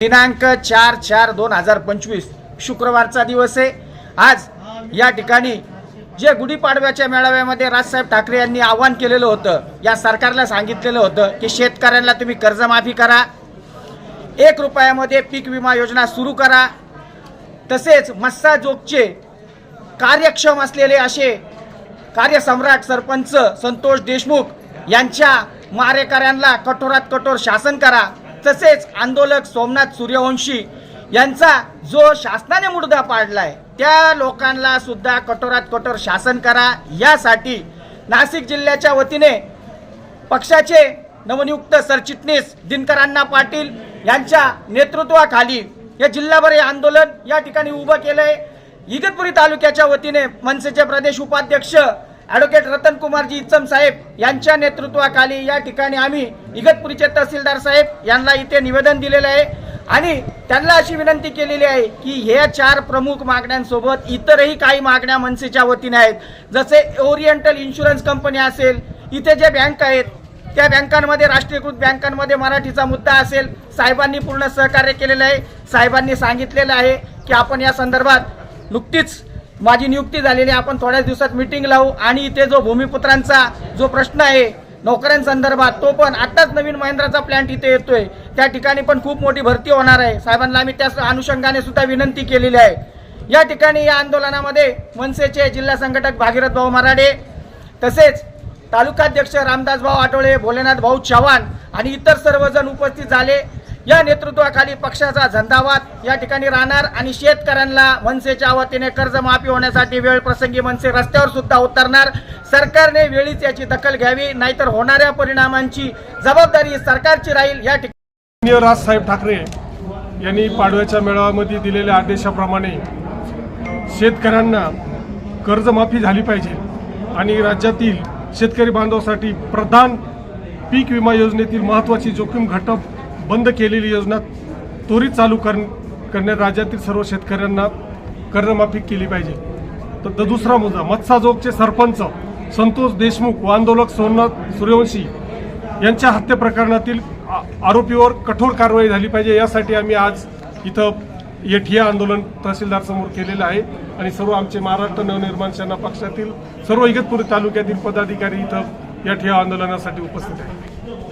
दिनांक चार चार दोन हजार पंचवीस. शुक्रवारचा दिवस आहे. आज या ठिकाणी जे गुढीपाडव्याच्या मेळाव्यामध्ये राजसाहेब ठाकरे यांनी आवाहन केलेलं होतं या सरकारला सांगितलेलं होतं की शेतकऱ्यांना तुम्ही कर्जमाफी करा एक रुपयामध्ये पीक विमा योजना सुरू करा. तसेच मस्साजोगचे कार्यक्षम असलेले असे कार्यसम्राट सरपंच संतोष देशमुख यांच्या मारेकऱ्यांना कठोरात कठोर शासन करा. तसेच आंदोलक सोमनाथ सूर्यवंशी यांचा जो शासनाने मुडदा पाडलाय त्या लोकांना सुद्धा कठोरात कठोर शासन करा. यासाठी नाशिक जिल्ह्याच्या वतीने पक्षाचे नवनियुक्त सरचिटणीस दिनकरांना पाटील यांच्या नेतृत्वाखाली हे जिल्हाभर हे आंदोलन या ठिकाणी उभं केलंय. इगतपुरी तालुक्याच्या वतीने मनसेचे प्रदेश उपाध्यक्ष ॲडव्होकेट रतन कुमारजी इच्चम साहेब यांच्या नेतृत्वाखाली या ठिकाणी आम्ही इगतपुरीचे तहसीलदार साहेब यांना इथे निवेदन दिलेलं आहे. आणि त्यांना अशी विनंती केलेली आहे की ह्या चार प्रमुख मागण्यांसोबत इतरही काही मागण्या मनसेच्या वतीने आहेत. जसे ओरिएंटल इन्शुरन्स कंपनी असेल इथे जे बँक आहेत त्या बँकांमध्ये राष्ट्रीयकृत बँकांमध्ये मराठीचा मुद्दा असेल साहेबांनी पूर्ण सहकार्य केलेलं आहे. साहेबांनी सांगितलेलं आहे की आपण या संदर्भात नुकतीच माझी नियुक्ती झालेली आहे. आपण थोड्याच दिवसात मिटिंग लावू. आणि इथे जो भूमिपुत्रांचा जो प्रश्न आहे नोकऱ्यांसंदर्भात तो पण आत्ताच नवीन महिंद्राचा प्लॅन्ट इथे येतोय. त्या ठिकाणी पण खूप मोठी भरती होणार आहे. साहेबांना आम्ही त्या अनुषंगाने सुद्धा विनंती केलेली आहे. या ठिकाणी या आंदोलनामध्ये मनसेचे जिल्हा संघटक भागीरथ भाऊ मराडे तसेच तालुकाध्यक्ष रामदास भाऊ आठवळे भोलेनाथ भाऊ चव्हाण आणि इतर सर्वजण उपस्थित झाले. या नेतृत्वाखाली पक्षाचा झंझावात या ठिकाणी राहणार आणि शेतकऱ्यांना मनसेच्या वतीने कर्जमाफी होण्यासाठी वेळ प्रसंगी मनसे रस्त्यावर सुद्धा उतरणार. सरकारने वेळीच याची दखल घ्यावी नाहीतर होणाऱ्या परिणामांची जबाबदारी सरकारची राहील. या ठिकाणी राजसाहेब ठाकरे यांनी पाडव्याच्या मेळाव्यामध्ये दिलेल्या आदेशाप्रमाणे शेतकऱ्यांना कर्जमाफी झाली पाहिजे आणि राज्यातील शेतकरी बांधवासाठी प्रधान पीक विमा योजनेतील महत्त्वाची जोखीम घटक बंद केलेली योजना त्वरित चालू कर करण्यात राज्यातील सर्व शेतकऱ्यांना कर्जमाफी केली पाहिजे. तर दुसरा मुद्दा मत्साजोगचे सरपंच संतोष देशमुख व आंदोलक सोमनाथ सूर्यवंशी यांच्या हत्या प्रकरणातील आरोपीवर कठोर कारवाई झाली पाहिजे. यासाठी आम्ही आज इथं ये ठिया आंदोलन तहसीलदार समोर केलेलं आहे आणि सर्व आमचे महाराष्ट्र नवनिर्माण सेना पक्षातील सर्व इगतपुरी तालुक्यातील पदाधिकारी इथं या ठिया आंदोलनासाठी उपस्थित आहेत.